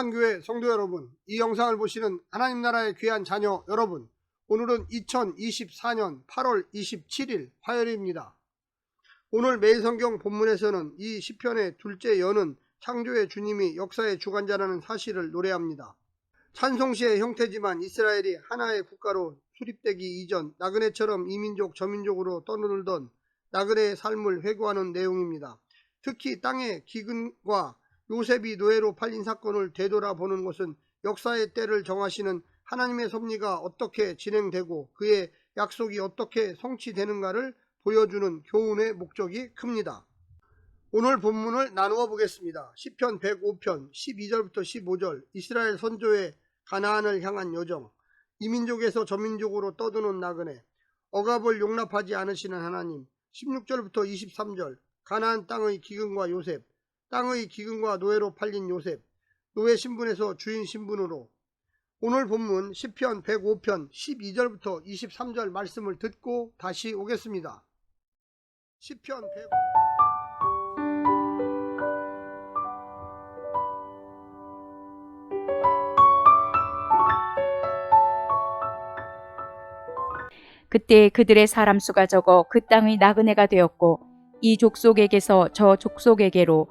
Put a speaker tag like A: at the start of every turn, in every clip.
A: 거룩한 교회 성도 여러분, 이 영상을 보시는 하나님 나라의 귀한 자녀 여러분, 오늘은 2024년 8월 27일 화요일입니다. 오늘 매일 성경 본문에서는 이 시편의 둘째 여는 창조의 주님이 역사의 주관자라는 사실을 노래합니다. 찬송시의 형태지만 이스라엘이 하나의 국가로 수립되기 이전 나그네처럼 이민족 저민족으로 떠들던 나그네의 삶을 회고하는 내용입니다. 특히 땅의 기근과 요셉이 노예로 팔린 사건을 되돌아보는 것은 역사의 때를 정하시는 하나님의 섭리가 어떻게 진행되고 그의 약속이 어떻게 성취되는가를 보여주는 교훈의 목적이 큽니다. 오늘 본문을 나누어 보겠습니다. 10편 105편 12절부터 15절 이스라엘 선조의 가나안을 향한 여정 이민족에서 저민족으로 떠드는 나그네 억압을 용납하지 않으시는 하나님 16절부터 23절 가나안 땅의 기근과 요셉 땅의 기근과 노예로 팔린 요셉 노예 신분에서 주인 신분으로 오늘 본문 10편 105편 12절부터 23절 말씀을 듣고 다시 오겠습니다. 10편 105
B: 그때 그들의 사람 수가 적어 그 땅의 나그네가 되었고 이 족속에게서 저 족속에게로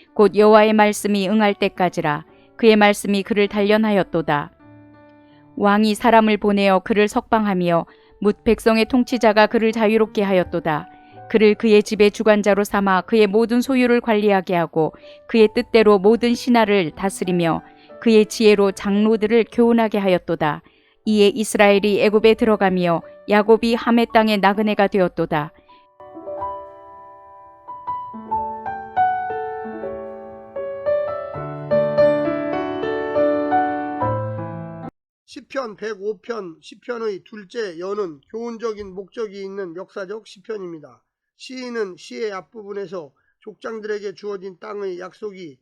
B: 곧 여호와의 말씀이 응할 때까지라 그의 말씀이 그를 단련하였도다. 왕이 사람을 보내어 그를 석방하며 묻 백성의 통치자가 그를 자유롭게 하였도다. 그를 그의 집의 주관자로 삼아 그의 모든 소유를 관리하게 하고 그의 뜻대로 모든 신하를 다스리며 그의 지혜로 장로들을 교훈하게 하였도다. 이에 이스라엘이 애굽에 들어가며 야곱이 함의 땅의 나그네가 되었도다.
A: 시편 105편 시편의 둘째 여는 교훈적인 목적이 있는 역사적 시편입니다. 시인은 시의 앞부분에서 족장들에게 주어진 땅의 약속이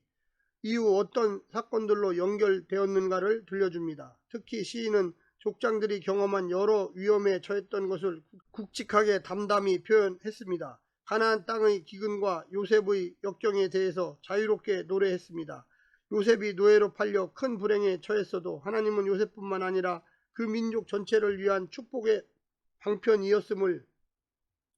A: 이후 어떤 사건들로 연결되었는가를 들려줍니다. 특히 시인은 족장들이 경험한 여러 위험에 처했던 것을 굵직하게 담담히 표현했습니다. 가나안 땅의 기근과 요셉의 역경에 대해서 자유롭게 노래했습니다. 요셉이 노예로 팔려 큰 불행에 처했어도 하나님은 요셉뿐만 아니라 그 민족 전체를 위한 축복의 방편이었음을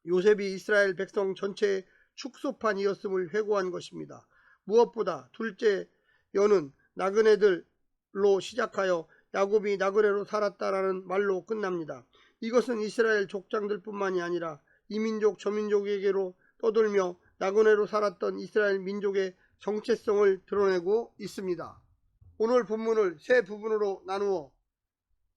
A: 요셉이 이스라엘 백성 전체의 축소판이었음을 회고한 것입니다. 무엇보다 둘째 여는 나그네들로 시작하여 야곱이 나그네로 살았다라는 말로 끝납니다. 이것은 이스라엘 족장들뿐만이 아니라 이민족 저민족에게로 떠돌며 나그네로 살았던 이스라엘 민족의 정체성을 드러내고 있습니다. 오늘 본문을 세 부분으로 나누어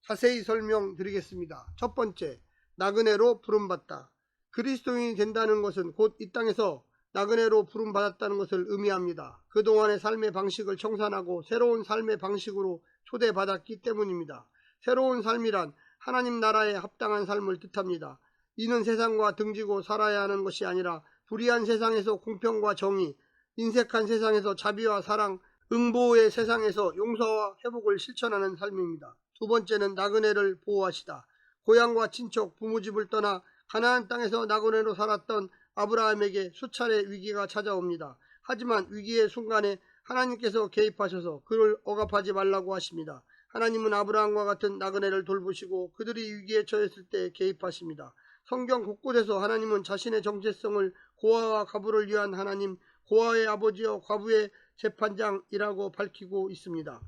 A: 자세히 설명드리겠습니다. 첫 번째, 나그네로 부름받다. 그리스도인이 된다는 것은 곧 이 땅에서 나그네로 부름받았다는 것을 의미합니다. 그동안의 삶의 방식을 청산하고 새로운 삶의 방식으로 초대받았기 때문입니다. 새로운 삶이란 하나님 나라에 합당한 삶을 뜻합니다. 이는 세상과 등지고 살아야 하는 것이 아니라 불의한 세상에서 공평과 정의, 인색한 세상에서 자비와 사랑, 응보의 세상에서 용서와 회복을 실천하는 삶입니다. 두 번째는 나그네를 보호하시다. 고향과 친척, 부모집을 떠나 가나안 땅에서 나그네로 살았던 아브라함에게 수차례 위기가 찾아옵니다. 하지만 위기의 순간에 하나님께서 개입하셔서 그를 억압하지 말라고 하십니다. 하나님은 아브라함과 같은 나그네를 돌보시고 그들이 위기에 처했을 때 개입하십니다. 성경 곳곳에서 하나님은 자신의 정체성을 고아와 가부를 위한 하나님, 고아의 아버지여 과부의 재판장이라고 밝히고 있습니다.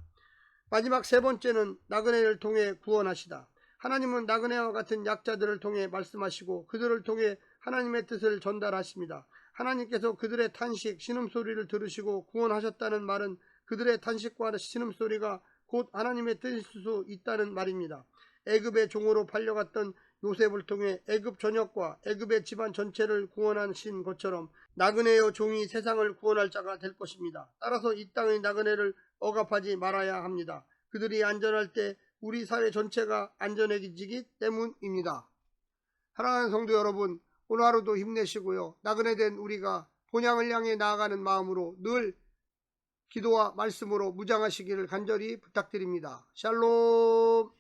A: 마지막 세 번째는 나그네를 통해 구원하시다. 하나님은 나그네와 같은 약자들을 통해 말씀하시고 그들을 통해 하나님의 뜻을 전달하십니다. 하나님께서 그들의 탄식, 신음소리를 들으시고 구원하셨다는 말은 그들의 탄식과 신음소리가 곧 하나님의 뜻일 수 있다는 말입니다. 애굽의 종으로 팔려갔던 요셉을 통해 애굽 전역과 애굽의 집안 전체를 구원하신 것처럼 나그네여 종이 세상을 구원할 자가 될 것입니다. 따라서 이 땅의 나그네를 억압하지 말아야 합니다. 그들이 안전할 때 우리 사회 전체가 안전해지기 때문입니다. 사랑하는 성도 여러분, 오늘 하루도 힘내시고요. 나그네 된 우리가 본향을 향해 나아가는 마음으로 늘 기도와 말씀으로 무장하시기를 간절히 부탁드립니다. 샬롬!